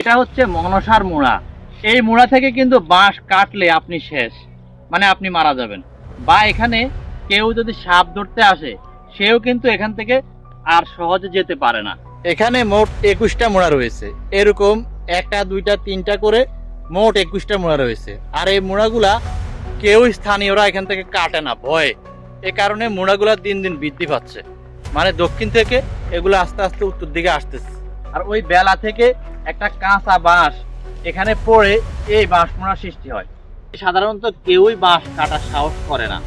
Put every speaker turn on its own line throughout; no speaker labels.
এটা হচ্ছে মনসার মুড়া। এই মুড়া থেকে কিন্তু বাঁশ কাটলে আপনি শেষ। মানে আপনি মারা যাবেন। বা এখানে কেউ যদি সাপ ধরতে আসে সেও কিন্তু এখান থেকে আর সহজে যেতে পারে না। এখানে মোট একুশটা মোড়া রয়েছে। এরকম একটা দুইটা তিনটা করে মোট একুশটা মোড়া রয়েছে। আর এই মোড়াগুলা কেউ স্থানীয়রা এখান থেকে কাটে না ভয়ে। এ কারণে মোড়াগুলা দিন দিন বৃদ্ধি পাচ্ছে। মানে দক্ষিণ থেকে এগুলো আস্তে আস্তে উত্তর দিকে আসতেছে। আর ওই বেলা থেকে একটা কাঁচা বাঁশ এখানে পড়ে এই বাঁশ মোড়া সৃষ্টি হয়। সাধারণত কেউই বাঁশ কাটার সাহস করে না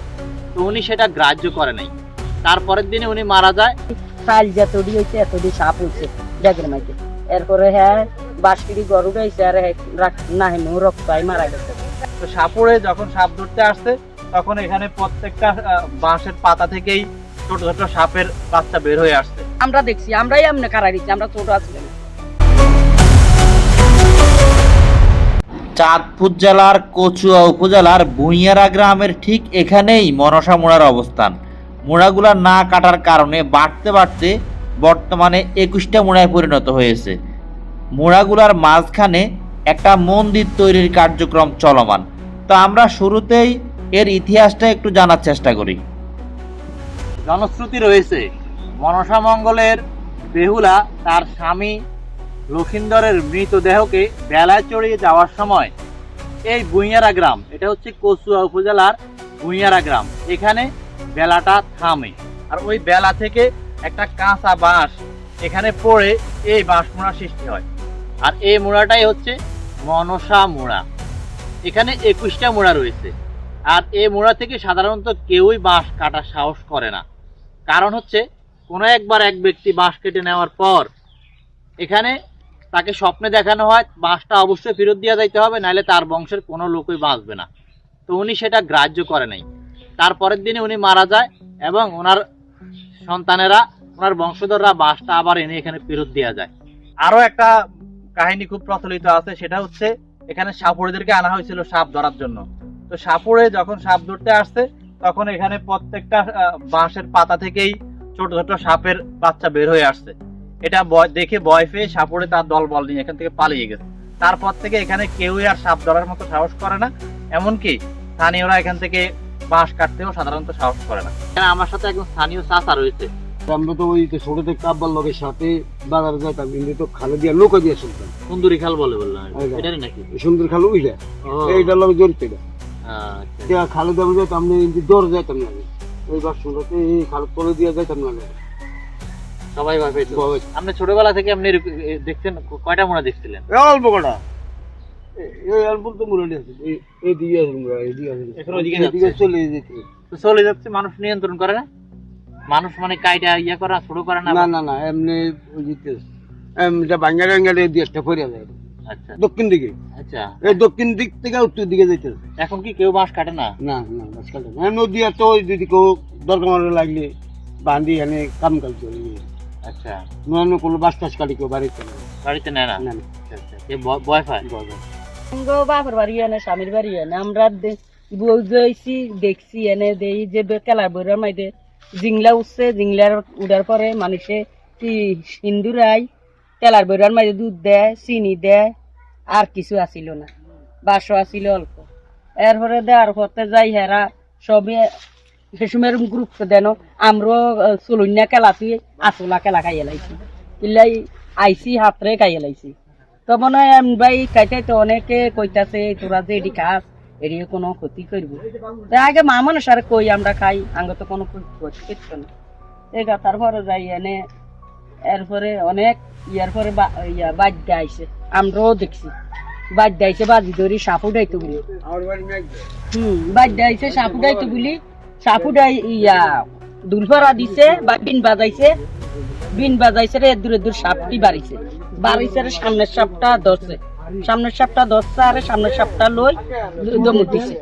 তো উনি সেটা গ্রাহ্য করে নাই। তারপরের দিনে উনি মারা যায়।
চাল যতটি হয়েছে এতটি সাপ হয়েছে ব্যাগের মাঝে এরপরে হ্যাঁ বাঁশকিরি গরু গাইছে আর না হেন রক্ত মারা গেছে।
তো সাপুড়ে যখন সাপ ধরতে আসছে তখন এখানে প্রত্যেকটা বাঁশের পাতা থেকেই ছোট ছোট সাপের বাচ্চা বের হয়ে আসছে।
আমরা দেখছি আমরাই এমনি কারা দিচ্ছি আমরা ছোট আসলাম
চাঁদপুর জেলার কচুয়া উপজেলার ভুঁইয়ারা গ্রামের ঠিক এখানেই মনসা মোড়ার অবস্থান। মোড়াগুলা না কাটার কারণে বাড়তে বাড়তে বর্তমানে একুশটা মোড়ায় পরিণত হয়েছে। মোড়াগুলার মাঝখানে একটা মন্দির তৈরির কার্যক্রম চলমান। তো আমরা শুরুতেই এর ইতিহাসটা একটু জানার চেষ্টা করি।
জনশ্রুতি রয়েছে, মনসা মঙ্গলের বেহুলা তার স্বামী লক্ষিন্দরের মৃতদেহকে বেলায় চড়িয়ে যাওয়ার সময়। এই বুইয়ারা গ্রাম, এটা হচ্ছে কচুয়া উপজেলার বুইয়ারা গ্রাম। এখানে বেলাটা থামে। আর ওই বেলা থেকে একটা কাঁচা বাঁশ এখানে পড়ে এই বাঁশ মোড়া সৃষ্টি হয়। আর এই মোড়াটাই হচ্ছে মনসা মোড়া। এখানে একুশটা মোড়া রয়েছে। আর এই মোড়া থেকে সাধারণত কেউই বাঁশ কাটার সাহস করে না। কারণ হচ্ছে কোনো একবার এক ব্যক্তি বাঁশ কেটে নেওয়ার পর এখানে তাকে স্বপ্নে দেখানো হয় বাঁশটা অবশ্যই ফেরত দিয়ে যাইতে হবে নাহলে তার বংশের কোনো লোকই বাঁচবে না। তো উনি সেটা গ্রাহ্য করে নাই। তারপরের দিনে উনি মারা যায় এবং ওনার সন্তানেরা, ওনার বংশধররা বাঁশটা আবার এনে এখানে ফেরত দেওয়া যায়। আরও একটা কাহিনী খুব প্রচলিত আছে, সেটা হচ্ছে এখানে সাপুড়েদেরকে আনা হয়েছিল সাপ ধরার জন্য। তো সাপুড়ে যখন সাপ ধরতে আসছে, তখন এখানে প্রত্যেকটা বাঁশের পাতা থেকেই ছোট ছোট সাপের বাচ্চা বের হয়ে আসছে। এটা দেখে ভয় পেয়ে সাপুড়ে তার দল বল নিয়ে এখান থেকে পালিয়ে গেছে। তারপর থেকে এখানে কেউই আর সাপ ধরার মতো সাহস করে না। এমনকি স্থানীয়রা এখান থেকে বাঁশ কাটতেও সাধারণত সাহস করে না। এখানে আমার সাথে একজন স্থানীয় চাচা রয়েছে।
আমরা তো ওই ছোট থেকে কাব্বার লগের সাথে বাজারে যাইতাম কিন্তু তো খালে দিয়া লোক দিয়ে শুনতাম
সুন্দরী খাল বলে বললাম
একদম।
এটাই নাকি?
সুন্দর খালে উইলে
ও,
এইটার লগে জড়িত এটা।
আচ্ছা।
খালে দেওয়া যাইতাম না কিন্তু দৌড় যাইতাম না। ওই বাস শুনতে এই খালে তলে দিয়ে যাইতাম না।
সবাই ভয় পেয়েছে আপনি ছোটবেলা থেকে আপনি দেখছেন কয়টা মোড়া দেখছিলেন?
অল্প কটা। এই অল্প তো
এখন ওইদিকে
এদিকে চলে যেতে।
চলে যাচ্ছে মানুষ নিয়ন্ত্রণ করে না? মানুষ মানে কাইটা ইয়া করা শুরু করে না?
না না না এমনি বাঙ্গালি বাঙ্গালি এই ফরিয়া যায়।
আচ্ছা।
দক্ষিণ দিকে।
আচ্ছা।
এই দক্ষিণ দিক থেকে উত্তর দিকে যাইতে
এখন কি কেউ বাঁশ কাটে না?
না না বাস কাটে না। নদী ওই যদি কেউ দরকার লাগলে বাঁধি এনে কাম কাজ চলে
আচ্ছা
নয় কোনো বাস টাস কাটি কেউ বাড়িতে না
বাড়িতে নেয় না?
না
আচ্ছা, আচ্ছা।
গো বাপের বাড়ি এনে স্বামীর বাড়ি এনে আমরা বুঝেছি দেখছি এনে দেই যে কেলার বইরার মাইতে জিংলা উঠছে জিংলার উড়ার পরে মানুষে কি সিন্দুরাই তেলার বইরার মাঝে দুধ দেয় চিনি দেয় আর কিছু আসিল না। বাসও আসিল অল্প। এরপরে দেওয়ার পথে যাই হেরা সবে সেসময়ের গুরুত্ব দেন। আমরাও চলুনিয়া কেলা তুই আসলা কেলা খাইয়ে লাইছি। ইলাই আইসি হাতরে খাইয়ে লাইছি। তো মনে হয় ভাই খাইতে তো অনেকে কইতাছে, তোরা যে এডি খাস এডি কোনো ক্ষতি করব। আগে মা মানুষ আর কই আমরা খাই আঙ্গ তো কোনো ক্ষতি করতো না। এই গাতার পরে যাই এনে, এরপরে অনেক ইয়ার পরে ইয়া বাদ্য আইছে। আমরাও দেখছি। বাদ্য আইছে, বাজি ধরি সাপু ডাইতো বলি। হুম বাদ্য আইছে সাপু ডাইতো বলি। সাপু ডাই ইয়া দুলফারা দিছে বা বিন বাজাইছে। বিন বাজাইছে রে দূরে দূর সাপটি বাড়িছে। বাড়িছে রে সামনের সাপটা ধরছে। সামনের সাপটা ধরছে আর সামনের সাপটা লই দমুট দিছে।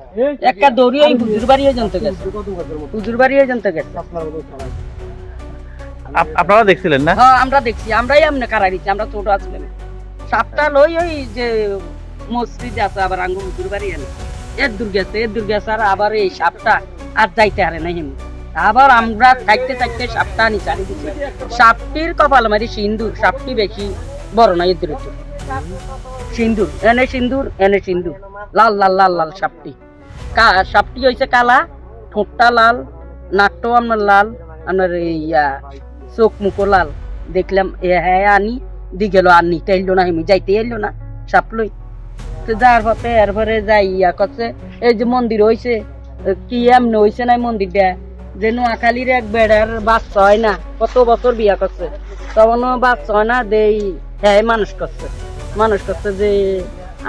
একটা দৌড়ি ওই হুজুর বাড়ি পর্যন্ত গেছে। হুজুর বাড়ি পর্যন্ত গেছে।
আপনারা দেখছিলেন না?
হ্যাঁ আমরা দেখছি। আমরাই এমনি কারা দিচ্ছি আমরা ছোট আসলাম সাপটা লই ওই যে মসজিদ আছে আবার আঙ্গুর হুজুর বাড়ি এনে। এর দূর গেছে এর দূর গেছে আর আবার এই সাপটা আর যাইতে হারে নাই হিম আবার আমরা থাকতে থাকতে সাপটা আনি চারি দিচ্ছি সাপটির কপাল মারি সিন্দুর, সাপটি বেশি বড় নয় এর সিন্দুর, এনে সিন্দুর এনে সিন্দুর। লাল লাল লাল লাল সাপটি। কা, সাপটি হয়েছে কালা, ঠোঁটটা লাল, নাকটাও আপনার লাল, আপনার ইয়া, চোখ মুখো লাল। দেখলাম, এ হ্যাঁ আনি, দি গেল আর নিতে এলো না আমি যাইতে এলো না, সাপ লই। তো যার পথে এরপরে যাই ইয়া করছে এই যে মন্দির হয়েছে কি এমনি হয়েছে না এই মন্দিরটা। যে নোয়াখালীর এক বেড়ার বাচ্চা হয় না, কত বছর বিয়া করছে। তখনও বাচ্চা হয় না, দেই হ্যাঁ মানুষ করছে। মানুষ করছে যে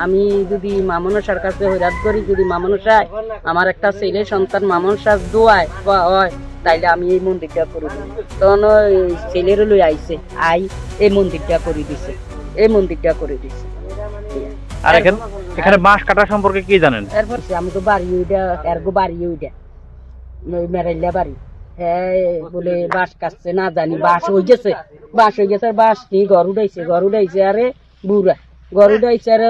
আমি যদি মামনসার কাছে হইরাত করি, যদি মামনসায় আমার একটা ছেলে সন্তান মামনসার দোয়ায় হয়, তাইলে আমি এই মন্দিরটা করে দিই তখন ওই ছেলের লই আইছে, আই এই মন্দিরটা করে দিছে, এই মন্দিরটা করে দিছে।
আর এখানে? এখানে বাঁশ কাটা সম্পর্কে কি জানেন?
সে আমাকে বাড়ি ওইটা এরগো বাড়ি ওইটা ওই মেরাইলা বাড়ি। হ্যাঁ বলে বাঁশ কাটছে, না জানি, বাঁশ হয়ে গেছে। বাঁশ হয়ে গেছে বাঁশ ঘর উঠাইছে ঘর উঠাইছে, আরে বুড়া। ঘর উঠাইছে, আরে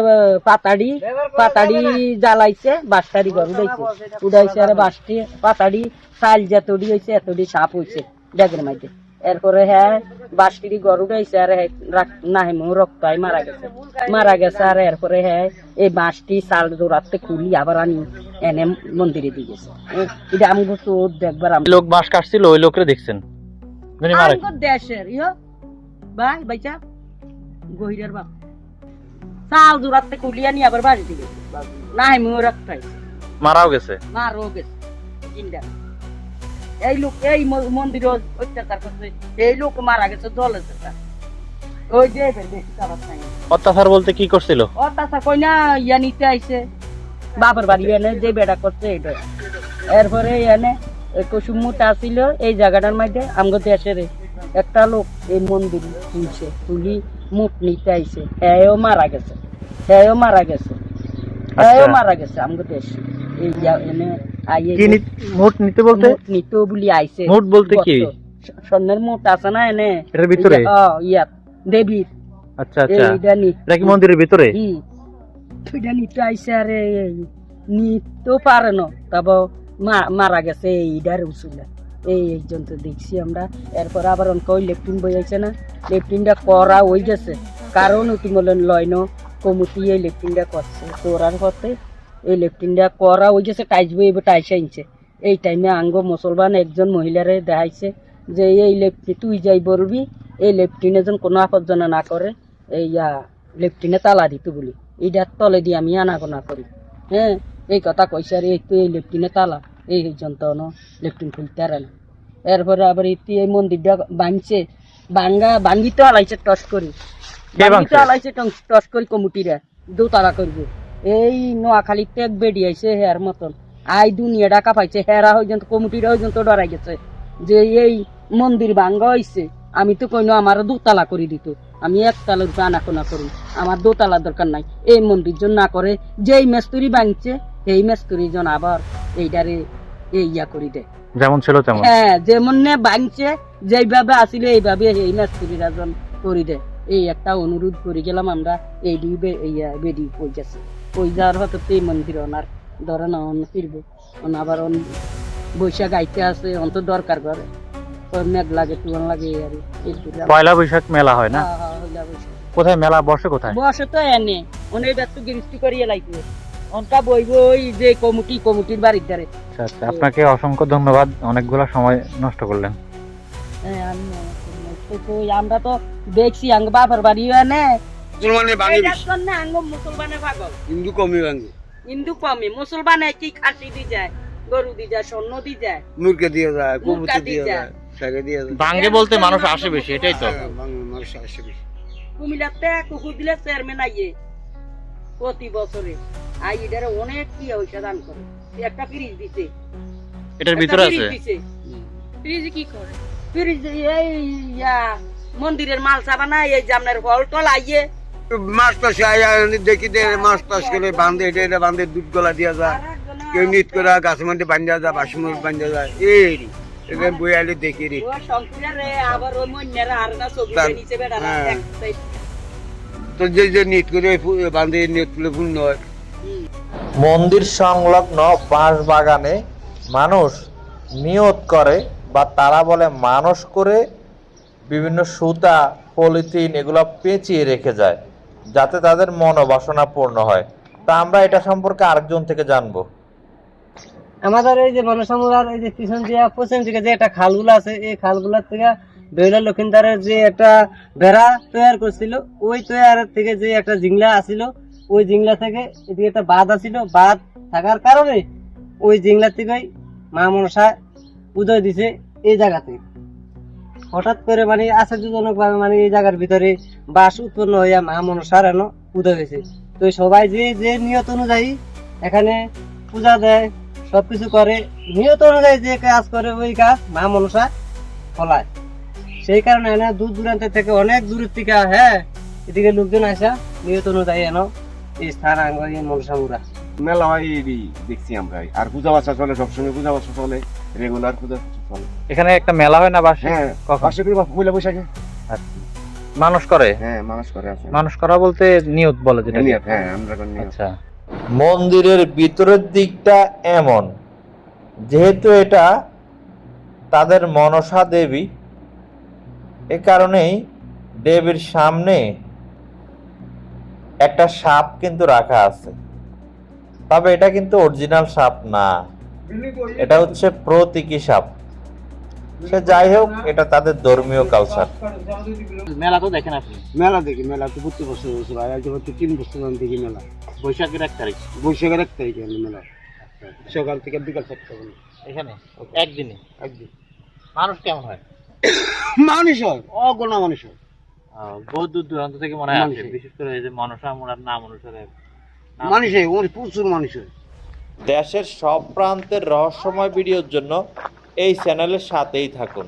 পাতাড়ি পাতাড়ি জ্বালাইছে, বাঁশটারি ঘর উঠাইছে। উঠাইছে, আরে বাঁশটি, পাতাড়ি, চাল যতটি হয়েছে এতটি সাপ হয়েছে ডেগের মাঝে এরপরে হ্যাঁ বাঁশটি ঘর উঠাইছে আর না হেমু রক্ত আই মারা গেছে। মারা গেছে আর এরপরে হ্যাঁ এই বাঁশটি চাল জোড়াতে খুলি আবার আনি এনে মন্দিরে দিয়ে গেছে। এটা আমি তো দেখবার আমি
লোক বাঁশ কাটছিল ওই লোকরে দেখছেন? যিনি মারা।
আমগো দেশের ইয়ো। ভাই বাইচা। গহিরের বাপ। চাল জোড়াতে খুলি আনি আবার বাড়ি দিয়ে গেছে। রক্ত
মারাও গেছে।
মারও গেছে। তিনটা। এই লোক এই মন্দিরে অত্যাচার করছে এই লোক মারা গেছে দলে ওই যে
অত্যাচার বলতে কি করছিল?
অত্যাচার কই না ইয়া নিতে আইছে। বাপের বাড়ি এনে যে বেড়া করছে এটা এরপরে এনে কুসুম মুটা ছিল এই জায়গাটার মধ্যে আমগো দেশের একটা লোক এই মন্দির তুলছে তুলি মুখ নিতে আইছে। হ্যাঁও মারা গেছে হ্যাঁও মারা গেছে হ্যাঁও মারা গেছে আমগো দেশ। এই এনে
কি মোট নিতে বলতে?
নিতে বলি আইছে।
মুঠ বলতে কি?
স্বর্ণের মুঠ আছে না এনে?
এটার ভিতরে?
এই যে- ও, ইয়াত। দেবীর
আচ্ছা আচ্ছা। এটা কি মন্দিরের ভিতরে?
হুম তুইটা নিতে আইসে আরে নিতেও পারে না। তারপর মারা গেছে এইটার উসুলে। এই একজন তো দেখছি আমরা। এরপর আবার অনেক ওই লেফটিন বই আছে না? লেফটিনটা করা হয়ে গেছে। কারণ তুমি বলেন লয়নো কমিটি এই লেফটিনটা করছে। করার পথে এই লেফটিনটা করা হয়ে গেছে টাইস বই এবার টাইস আনছে এই টাইমে আঙ্গ মুসলমান একজন মহিলারে দেখাইছে যে এই লেফটি তুই যাই বলবি এই লেফটিনে যেন কোনো আপদ যেন না করে এই লেফটিনে তালা দিত বলি। এইটার তলে দিয়ে আমি আনাগোনা করি। হ্যাঁ এই কথা কইছে আর এই তো এই লেফটিনে তালা এই যন্ত্র লেফটিন খুলতে আর না। এরপরে আবার ইতি এই মন্দিরটা ভাঙছে ভাঙ্গা ভাঙ্গি তো আলাইছে টস করি।
কে
তো? আলাইছে টস- টস করি কমিটিরা দোতলা করব। এই নোয়াখালীতে এক বেডি আইছে হেয়ার মতন। আই দুনিয়া ডাকা পাইছে হেরা পর্যন্ত কমিটিরা পর্যন্ত ডরাই গেছে। যে এই মন্দির ভাঙ্গা হইছে আমি তো কইনো আমার দোতলা করে দিত। আমি একতলার উপরে আনাকোনা করি। আমার দোতলা দরকার নাই। এই মন্দির জন্য না করে যেই মেস্তুরি ভাঙছে এই মেস্তুরি জন আবার এইটারে এই ইয়া করি দেয়।
যেমন ছিল তেমন।
হ্যাঁ যেমন নে ভাঙছে যেইভাবে আসিল এইভাবে এই মেস্তুরিরা জন করি দেয়। এই একটা অনুরোধ করে গেলাম আমরা এই ইয়া বেডি কই গেছে কই যাওয়ার হয়তো তো এই মন্দির ওনার ধরেন অন ফিরবো অন আবার অন বৈশাখ আইতে আছে অন্ত দরকার করে ওই মেঘ লাগে লাগে আর
পয়লা বৈশাখ মেলা হয় না?
হ্যাঁ, হ্যাঁ।
কোথায় মেলা বসে কোথায়?
বসে তো এনে অনেক একটু করিয়ে লাগবে অনকা বই বই যে কমিটি কমিটির বাড়ির
আচ্ছা আচ্ছা আপনাকে অসংখ্য ধন্যবাদ। অনেকগুলো সময় নষ্ট করলেন।
হ্যাঁ, আমি আমরা তো দেখছি আঙ্গ বাপের বাড়ি এনে
মুসলমানে ভাঙে
মুসলমানে
হিন্দু কমই ভাঙে
হিন্দু কমে মুসলমানে কি খাসি দি যায় গরু দি যায় স্বর্ণ দি যায়?
মুরকে দিয়ে যায় কবুতর
দিয়ে যায়।
যায় দিয়ে যায়।
বাঙ্গে বলতে মানুষ আসে বেশি এটাই তো।
হ্যাঁ, মানুষ আসে বেশি।
কুমিল্লাতে কুকুর দিলে চেয়ারম্যান আইয়ে। প্রতি বছরে। আই এটারে অনেক কি পয়সা দান করে। একটা ফ্রিজ দিছে।
এটার ভিতরে আছে?
ফ্রিজ কি করে? ফ্রিজ এই ইয়া মন্দিরের মাল সাবা না এই যে আপনার ফল টল আইয়ে।
মাছ টাছ আয়া দেখি দে মাছ টাছ করে বাঁধে এটা এটা বাঁধে দুধ গলা দিয়া যায়। কেউ নিত করে গাছের মধ্যে বান্ধা যায় বাসি মধ্যে বান্ধা যায়। এই এটা বই আলে দেখি রে। হ্যাঁ। তো যে যে নিত করে বাঁধে নিত করে ফুল নয়।
মন্দির সংলগ্ন বাঁশ বাগানে মানুষ নিয়ত করে বা তারা বলে মানুষ করে বিভিন্ন সুতা পলিথিন এগুলো পেঁচিয়ে রেখে যায়। যাতে তাদের মনোবাসনা পূর্ণ হয়। তা আমরা এটা সম্পর্কে আরেকজন থেকে জানব।
আমাদের এই যে মনসামুরার এই যে পিছন দিয়া, পশ্চিম দিকে যে একটা খালগুলো আছে, এই খালগুলোর থেকে বেহুলা লক্ষিন্দারের যে একটা বেড়া তৈরি করছিল, ওই তৈয়ারের থেকে যে একটা জিংলা আছিল, ওই জিংলা থেকে এদিকে একটা বাঁধ আছিল। বাঁধ থাকার কারণে ওই জিংলা থেকেই মা মনসা উদয় দিছে এই জায়গাতে হঠাৎ করে মানে আশ্চর্যজনক ভাবে মানে এই জায়গার ভিতরে বাস উৎপন্ন হইয়া মা মনসার এন উদয় হয়েছে তো সবাই যে যে নিয়ত অনুযায়ী এখানে পূজা দেয়, সবকিছু করে, নিয়ত অনুযায়ী যে কাজ করে ওই কাজ মা মনসা ফলায়। সেই কারণে এনে দূর দূরান্ত থেকে অনেক দূরের থেকে হ্যাঁ এদিকে লোকজন আসা, নিয়ত অনুযায়ী এন এই স্থান আঙ্গ মনসা মুরা
মেলা হয় দেখছি আমরা। আর পূজা বাচ্চা চলে সবসময় পূজা বাচ্চা চলে রেগুলার পূজা চলে।
এখানে একটা মেলা হয় না বাসে
হ্যাঁ? করে পয়লা বৈশাখে।
মানুষ করে?
হ্যাঁ মানুষ করে আছে।
মানুষ করা বলতে নিয়ত বলে যেটা
নিয়ত, হ্যাঁ আমরা নিয়ত।
আচ্ছা।
মন্দিরের ভিতরের দিকটা এমন যেহেতু এটা তাদের মনসা দেবী এ কারণেই দেবীর সামনে একটা সাপ কিন্তু রাখা আছে। তবে এটা কিন্তু অরিজিনাল সাপ না। এটা হচ্ছে প্রতীকী সাপ। সে যাই হোক এটা তাদের ধর্মীয় কালচার
মেলা তো দেখেন আপনি।
মেলা দেখি মেলা তো প্রতি বছর বছর হয়। আজ হচ্ছে তিন বছর ধরে দেখি মেলা।
বৈশাখের এক তারিখ
বৈশাখের এক তারিখে মেলা। সকাল থেকে বিকাল চারটা পর্যন্ত।
এখানে? একদিনে?
একদিন।
মানুষ কেমন হয়?
মানুষ হয় অগোনা মানুষ হয়।
আহ, বহু দূর দূরান্ত থেকে মনে হয়। বিশেষ করে এই যে মনসা মোড়ার নাম অনুসারে
মানুষ প্রচুর মানুষ।
দেশের সব প্রান্তের রহস্যময় ভিডিওর জন্য এই চ্যানেলের সাথেই থাকুন।